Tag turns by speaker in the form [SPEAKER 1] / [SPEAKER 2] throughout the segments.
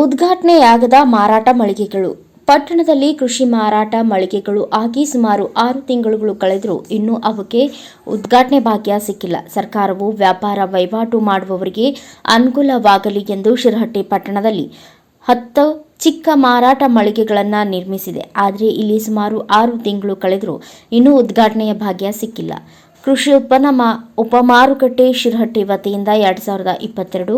[SPEAKER 1] ಉದ್ಘಾಟನೆಯಾಗದ ಮಾರಾಟ ಮಳಿಗೆಗಳು. ಪಟ್ಟಣದಲ್ಲಿ ಕೃಷಿ ಮಾರಾಟ ಮಳಿಗೆಗಳು ಆಗಿ ಸುಮಾರು ಆರು ತಿಂಗಳುಗಳು ಕಳೆದರೂ ಇನ್ನೂ ಅವಕ್ಕೆ ಉದ್ಘಾಟನೆ ಭಾಗ್ಯ ಸಿಕ್ಕಿಲ್ಲ. ಸರ್ಕಾರವು ವ್ಯಾಪಾರ ವಹಿವಾಟು ಮಾಡುವವರಿಗೆ ಅನುಕೂಲವಾಗಲಿ ಎಂದು ಶಿರಹಟ್ಟಿ ಪಟ್ಟಣದಲ್ಲಿ ಹತ್ತು ಚಿಕ್ಕ ಮಾರಾಟ ಮಳಿಗೆಗಳನ್ನು ನಿರ್ಮಿಸಿದೆ. ಆದರೆ ಇಲ್ಲಿ ಸುಮಾರು ಆರು ತಿಂಗಳು ಕಳೆದರೂ ಇನ್ನೂ ಉದ್ಘಾಟನೆಯ ಭಾಗ್ಯ ಸಿಕ್ಕಿಲ್ಲ. ಕೃಷಿ ಉತ್ಪನ್ನ ಮಾ ಉಪಮಾರುಕಟ್ಟೆ ಶಿರಹಟ್ಟಿ ವತಿಯಿಂದ ಎರಡು ಸಾವಿರದ ಇಪ್ಪತ್ತೆರಡು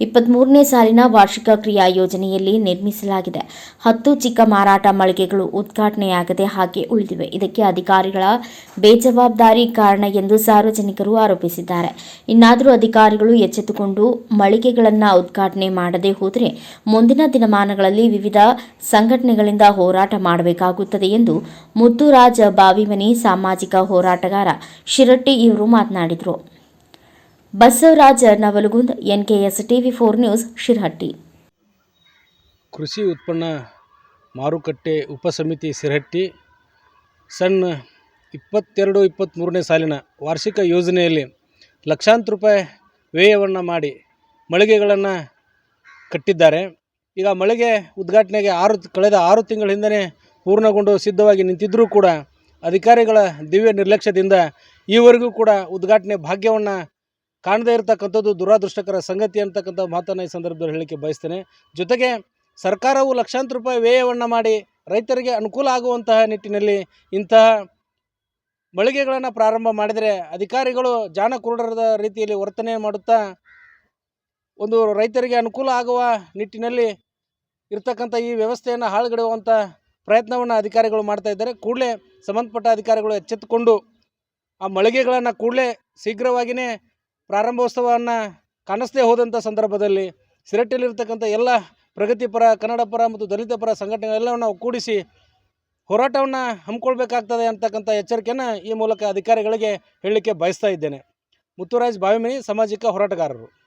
[SPEAKER 1] ಇಪ್ಪತ್ತ್ಮೂರನೇ ಸಾಲಿನ ವಾರ್ಷಿಕ ಕ್ರಿಯಾ ಯೋಜನೆಯಲ್ಲಿ ನಿರ್ಮಿಸಲಾಗಿದೆ. ಹತ್ತು ಚಿಕ್ಕ ಮಾರಾಟ ಮಳಿಗೆಗಳು ಉದ್ಘಾಟನೆಯಾಗದೆ ಹಾಗೆ ಉಳಿದಿವೆ. ಇದಕ್ಕೆ ಅಧಿಕಾರಿಗಳ ಬೇಜವಾಬ್ದಾರಿ ಕಾರಣ ಎಂದು ಸಾರ್ವಜನಿಕರು ಆರೋಪಿಸಿದ್ದಾರೆ. ಇನ್ನಾದರೂ ಅಧಿಕಾರಿಗಳು ಎಚ್ಚೆತ್ತುಕೊಂಡು ಮಳಿಗೆಗಳನ್ನು ಉದ್ಘಾಟನೆ ಮಾಡದೆ ಹೋದರೆ ಮುಂದಿನ ದಿನಮಾನಗಳಲ್ಲಿ ವಿವಿಧ ಸಂಘಟನೆಗಳಿಂದ ಹೋರಾಟ ಮಾಡಬೇಕಾಗುತ್ತದೆ ಎಂದು ಮುತ್ತುರಾಜ ಬಾವಿಮನಿ ಸಾಮಾಜಿಕ ಹೋರಾಟಗಾರ ಶಿರಟ್ಟಿ ಇವರು ಮಾತನಾಡಿದರು. Basavaraj Navalgund NKS TV four news, Shirahatti.
[SPEAKER 2] ಕೃಷಿ ಉತ್ಪನ್ನ ಮಾರುಕಟ್ಟೆ ಉಪಸಮಿತಿ ಸಿರಹಟ್ಟಿ ಸಣ್ಣ ಇಪ್ಪತ್ತೆರಡು ಇಪ್ಪತ್ತ್ಮೂರನೇ ಸಾಲಿನ ವಾರ್ಷಿಕ ಯೋಜನೆಯಲ್ಲಿ ಲಕ್ಷಾಂತರ ರೂಪಾಯಿ ವ್ಯಯವನ್ನು ಮಾಡಿ ಮಳಿಗೆಗಳನ್ನು ಕಟ್ಟಿದ್ದಾರೆ. ಈಗ ಮಳಿಗೆ ಉದ್ಘಾಟನೆಗೆ ಆರು, ಕಳೆದ ಆರು ತಿಂಗಳ ಹಿಂದೆ ಪೂರ್ಣಗೊಂಡು ಸಿದ್ಧವಾಗಿ ನಿಂತಿದ್ದರೂ ಕೂಡ ಅಧಿಕಾರಿಗಳ ದಿವ್ಯ ನಿರ್ಲಕ್ಷ್ಯದಿಂದ ಈವರೆಗೂ ಕೂಡ ಉದ್ಘಾಟನೆ ಭಾಗ್ಯವನ್ನು ಕಾಣದೇ ಇರತಕ್ಕಂಥದ್ದು ದುರಾದೃಷ್ಟಕರ ಸಂಗತಿ ಅಂತಕ್ಕಂಥ ಮಾತನ್ನು ಈ ಸಂದರ್ಭದಲ್ಲಿ ಹೇಳಲಿಕ್ಕೆ ಬಯಸ್ತೇನೆ. ಜೊತೆಗೆ ಸರ್ಕಾರವು ಲಕ್ಷಾಂತರ ರೂಪಾಯಿ ವ್ಯಯವನ್ನು ಮಾಡಿ ರೈತರಿಗೆ ಅನುಕೂಲ ಆಗುವಂತಹ ನಿಟ್ಟಿನಲ್ಲಿ ಇಂತಹ ಮಳಿಗೆಗಳನ್ನು ಪ್ರಾರಂಭ ಮಾಡಿದರೆ ಅಧಿಕಾರಿಗಳು ಜಾಣ ಕುರುಡರದ ರೀತಿಯಲ್ಲಿ ವರ್ತನೆ ಮಾಡುತ್ತಾ ಒಂದು ರೈತರಿಗೆ ಅನುಕೂಲ ಆಗುವ ನಿಟ್ಟಿನಲ್ಲಿ ಇರ್ತಕ್ಕಂಥ ಈ ವ್ಯವಸ್ಥೆಯನ್ನು ಹಾಳುಗೆಡುವಂಥ ಪ್ರಯತ್ನವನ್ನು ಅಧಿಕಾರಿಗಳು ಮಾಡ್ತಾ ಇದ್ದಾರೆ. ಕೂಡಲೇ ಸಂಬಂಧಪಟ್ಟ ಅಧಿಕಾರಿಗಳು ಎಚ್ಚೆತ್ತುಕೊಂಡು ಆ ಮಳಿಗೆಗಳನ್ನು ಕೂಡಲೇ ಶೀಘ್ರವಾಗಿಯೇ ಪ್ರಾರಂಭೋತ್ಸವವನ್ನು ಕಾಣಿಸದೇ ಹೋದಂಥ ಸಂದರ್ಭದಲ್ಲಿ ಸಿರಟ್ಟಿಯಲ್ಲಿರ್ತಕ್ಕಂಥ ಎಲ್ಲ ಪ್ರಗತಿಪರ ಕನ್ನಡ ಪರ ಮತ್ತು ದಲಿತ ಪರ ಸಂಘಟನೆಗಳೆಲ್ಲವನ್ನು ಕೂಡಿಸಿ ಹೋರಾಟವನ್ನು ಹಮ್ಮಿಕೊಳ್ಬೇಕಾಗ್ತದೆ ಅಂತಕ್ಕಂಥ ಎಚ್ಚರಿಕೆಯನ್ನು ಈ ಮೂಲಕ ಅಧಿಕಾರಿಗಳಿಗೆ ಹೇಳಲಿಕ್ಕೆ ಬಯಸ್ತಾ ಇದ್ದೇನೆ. ಮುತ್ತುರಾಜ್ ಬಾವಿಮನಿ, ಸಾಮಾಜಿಕ ಹೋರಾಟಗಾರರು.